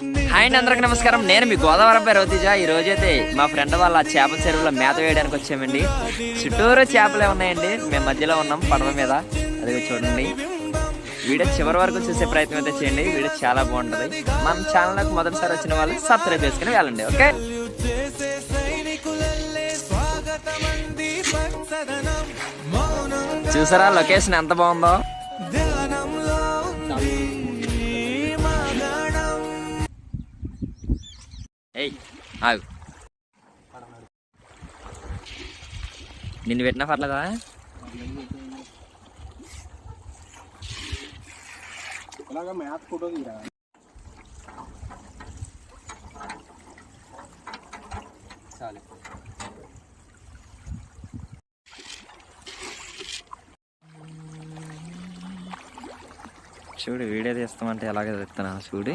Hi అండి అందరికి నమస్కారం. నేను మీ గోదావరి అబ్బాయి రవితేజ. ఈ రోజైతే మా ఫ్రెండ్ వాళ్ళ చేపల చెరువులో మేత వేయడానికి వచ్చామండి. చుట్టూరు చేపలే ఉన్నాయండి. మేము మధ్యలో ఉన్నాం పడవ మీద. అది చూడండి. వీడియో చివరి వరకు చూసే ప్రయత్నం అయితే చేయండి. వీడియో చాలా బాగుంటుంది. మన ఛానల్కి మొదటిసారి వచ్చిన వాళ్ళు సబ్స్క్రైబ్ చేసుకుని వెళ్ళండి ఓకే? చూసారా లొకేషన్ ఎంత బాగుందో? ఏయ్ ఆగు. నిన్ను పెట్టినా పర్లేదా? ఇలాగ మ్యాథ్ ఫోటో తీరా? చాలు. చూడు వీడియో తీస్తామంటే ఎలాగ తీస్తున్నా? చూడు.